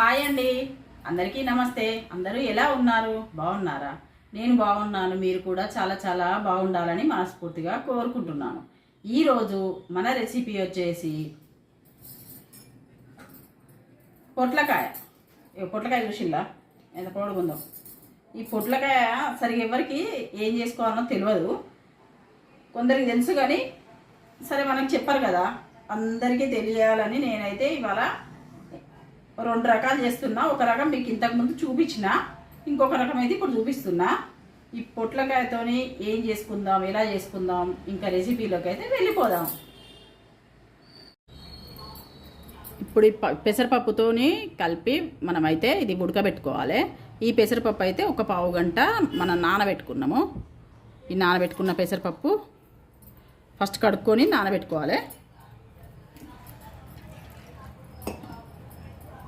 Hi అండి. అందరికీ నమస్తే. అందరూ ఎలా ఉన్నారు? బాగున్నారా? నేను బాగున్నాను. మీరు కూడా చాలా చాలా బాగుండాలని మనస్ఫూర్తిగా కోరుకుంటున్నాను. ఈరోజు మన రెసిపీ వచ్చేసి పొట్లకాయ. పొట్లకాయ చూసిందా ఎంత పొడుగుందో. ఈ పొట్లకాయ సరిగా ఎవరికి ఏం చేసుకోవాలో తెలియదు కొందరికి తెలుసు కానీ సరే మనకు చెప్పారు కదా. అందరికీ తెలియాలని నేనైతే ఇవాళ రెండు రకాలు చేస్తున్నా. ఒక రకం మీకు ఇంతకుముందు చూపించిన ఇంకొక రకం అయితే ఇప్పుడు చూపిస్తున్నా. ఈ పొట్లకాయతోని ఏం చేసుకుందాం ఎలా చేసుకుందాం ఇంకా రెసిపీలోకి అయితే వెళ్ళిపోదాం. ఇప్పుడు ఈ పెసరపప్పుతోని కలిపి మనమైతే ఇది ఉడకబెట్టుకోవాలి. ఈ పెసరపప్పు అయితే ఒక పావు గంట మనం నానబెట్టుకున్నాము. ఈ నానబెట్టుకున్న పెసరపప్పు ఫస్ట్ కడుక్కొని నానబెట్టుకోవాలి.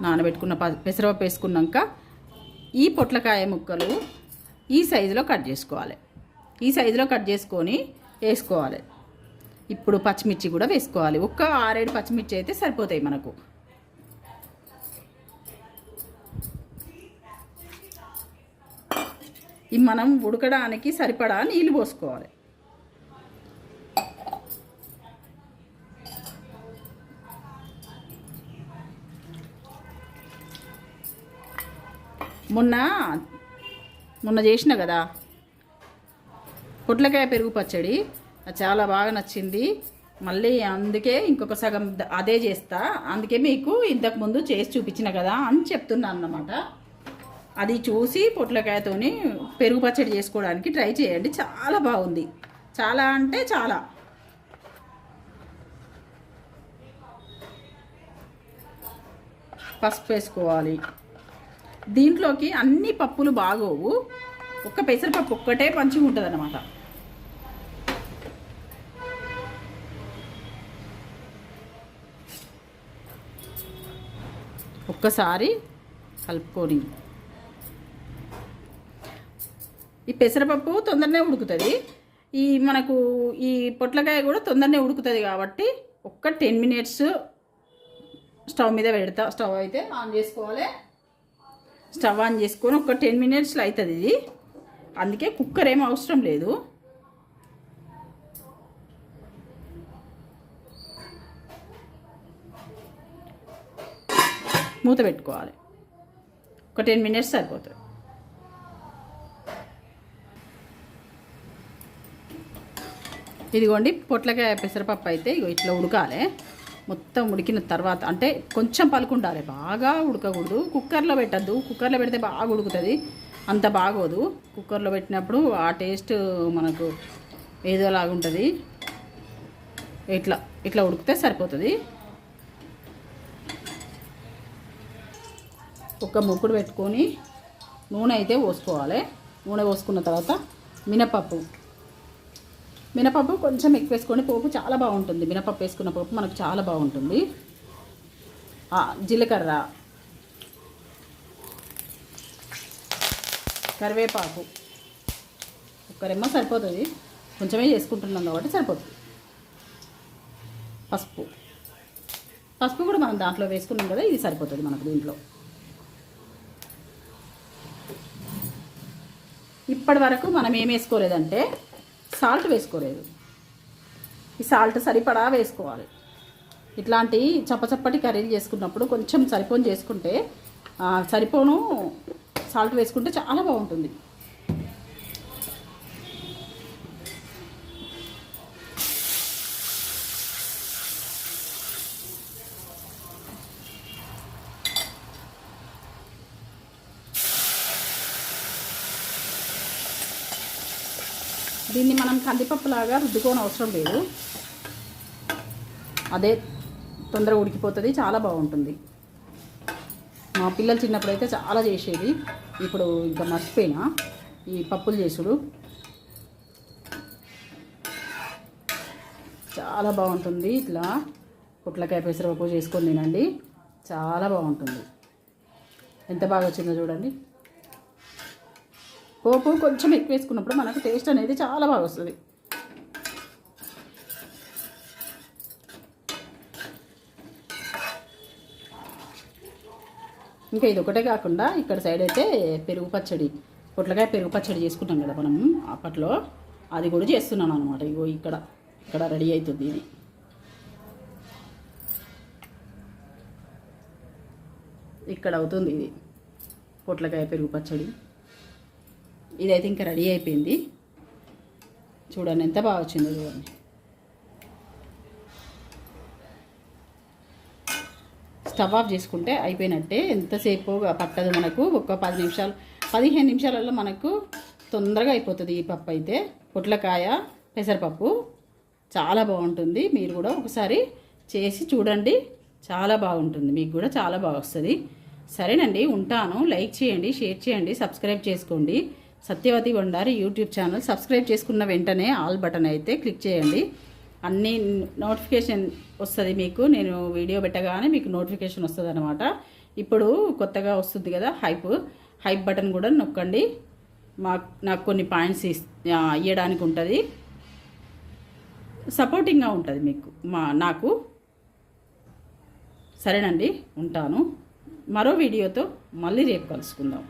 నానబెట్టుకున్న ప- పెసరపప్పు వేసుకున్నాక ఈ పొట్లకాయ ముక్కలు ఈ సైజులో కట్ చేసుకోవాలి. ఈ సైజులో కట్ చేసుకొని వేసుకోవాలి. ఇప్పుడు పచ్చిమిర్చి కూడా వేసుకోవాలి. ఒక్క ఆరేడు పచ్చిమిర్చి అయితే సరిపోతాయి మనకు. ఈ మనం ఉడకడానికి సరిపడా నీళ్ళు పోసుకోవాలి. మొన్న మొన్న చేసిన కదా. పొట్లకాయ పెరుగు పచ్చడి. అది చాలా బాగా నచ్చింది. మళ్ళీ అందుకే ఇంకొక సగం అదే చేస్తా. అందుకే మీకు ఇంతకుముందు చేసి చూపించిన కదా అని చెప్తున్నాను అన్నమాట. అది చూసి పొట్లకాయతోని పెరుగు పచ్చడి చేసుకోవడానికి ట్రై చేయండి. చాలా బాగుంది. చాలా అంటే చాలా. పసుపు వేసుకోవాలి. దీంట్లోకి అన్ని పప్పులు బాగోవు. ఒక్క పెసరపప్పు ఒక్కటే మంచిగా ఉంటుంది అనమాట ఒక్కసారి కలుపుకొని. ఈ పెసరపప్పు తొందరనే ఉడుకుతుంది. ఈ మనకు ఈ పొట్లకాయ కూడా తొందరనే ఉడుకుతుంది కాబట్టి ఒక్క టెన్ మినిట్స్ స్టవ్ మీద పెడతా. స్టవ్ అయితే ఆన్ చేసుకోవాలి. స్టవ్ ఆన్ చేసుకొని ఒక టెన్ మినిట్స్లో అవుతుంది ఇది. అందుకే కుక్కర్ ఏం అవసరం లేదు. మూత పెట్టుకోవాలి. ఒక టెన్ మినిట్స్ సరిపోతుంది. ఇదిగోండి పొట్లకాయ పెసరపప్పు అయితే ఇగో ఇట్లా ఉడకాలి. మొత్తం ఉడికిన తర్వాత అంటే కొంచెం పలుకుండాలి బాగా ఉడకకూడదు. కుక్కర్లో పెట్టద్దు. కుక్కర్లో పెడితే బాగా ఉడుకుతుంది. అంత బాగోదు. కుక్కర్లో పెట్టినప్పుడు ఆ టేస్ట్ మనకు ఏదోలాగా ఉంటుంది. ఇట్లా ఇట్లా ఉడికితే సరిపోతుంది. ఒక ముక్కుడు పెట్టుకొని నూనె అయితే పోసుకోవాలి. నూనె పోసుకున్న తర్వాత మినపప్పు. మినపప్పు కొంచెం ఎక్కువ వేసుకొని పోపు చాలా బాగుంటుంది. మినపప్పు వేసుకున్న పోపు మనకు చాలా బాగుంటుంది. జీలకర్ర కరివేపాకు. ఒక్కరేమో సరిపోతుంది. కొంచెమే చేసుకుంటున్నాం కాబట్టి సరిపోతుంది. పసుపు. పసుపు కూడా మనం దాంట్లో వేసుకున్నాం కదా ఇది సరిపోతుంది మనకు దీంట్లో. ఇప్పటి వరకు మనం ఏం వేసుకోలేదంటే సాల్ట్ వేసుకోలేదు. ఈ సాల్ట్ సరిపడా వేసుకోవాలి. ఇట్లాంటి చప్పచప్పటి కర్రీలు చేసుకున్నప్పుడు కొంచెం సరిపోను చేసుకుంటే సరిపోను సాల్ట్ వేసుకుంటే చాలా బాగుంటుంది. దీన్ని మనం కందిపప్పులాగా రుద్దుకోని అవసరం లేదు. అదే తొందరగా ఉడికిపోతుంది చాలా బాగుంటుంది. మా పిల్లలు చిన్నప్పుడు అయితే చాలా చేసేది. ఇప్పుడు ఇంకా మర్చిపోయినా. ఈ పప్పులు చేసుడు. చాలా బాగుంటుంది ఇట్లా. పుట్లకాయ పెసరపప్పు చేసుకొని తినండి. చాలా బాగుంటుంది. ఎంత బాగా వచ్చిందో చూడండి. పోపు కొంచెం ఎక్కువ వేసుకున్నప్పుడు మనకు టేస్ట్ అనేది చాలా బాగా వస్తుంది. ఇంకా ఇది ఒకటే కాకుండా ఇక్కడ సైడ్ అయితే పెరుగు పచ్చడి పొట్లకాయ పెరుగు పచ్చడి చేసుకుంటాం కదా మనం అప్పట్లో. అది కూడా చేస్తున్నాను అనమాట ఇగో ఇక్కడ ఇక్కడ రెడీ అవుతుంది ఇది. ఇక్కడ అవుతుంది ఇది. పొట్లకాయ పెరుగు పచ్చడి. ఇదైతే ఇంకా రెడీ అయిపోయింది. చూడండి ఎంత బాగా వచ్చిందో చూడండి. స్టవ్ ఆఫ్ చేసుకుంటే అయిపోయినట్టే. ఎంతసేపు పట్టదు మనకు? ఒక పది నిమిషాలు పదిహేను నిమిషాలలో మనకు తొందరగా అయిపోతుంది ఈ పప్పు అయితే. పొట్లకాయ పెసరపప్పు చాలా బాగుంటుంది. మీరు కూడా ఒకసారి చేసి చూడండి. చాలా బాగుంటుంది. మీకు కూడా చాలా బాగా వస్తుంది. సరేనండి ఉంటాను. లైక్ చేయండి షేర్ చేయండి సబ్స్క్రైబ్ చేసుకోండి. Satyavathi Vandari YouTube channel subscribe చేసుకున్న వెంటనే ఆల్ బటన్ అయితే క్లిక్ చేయండి. అన్ని నోటిఫికేషన్ వస్తుంది మీకు. నేను వీడియో పెట్టగానే మీకు నోటిఫికేషన్ వస్తుంది అనమాట ఇప్పుడు కొత్తగా వస్తుంది కదా హైప్. హైప్ బటన్ కూడా నొక్కండి. మా నాకు కొన్ని పాయింట్స్ ఇవ్వడానికి ఉంటుంది. సపోర్టింగ్గా ఉంటుంది మీకు. మా నాకు. సరేనండి ఉంటాను. మరో వీడియోతో మళ్ళీ రేపు కలుసుకుందాం.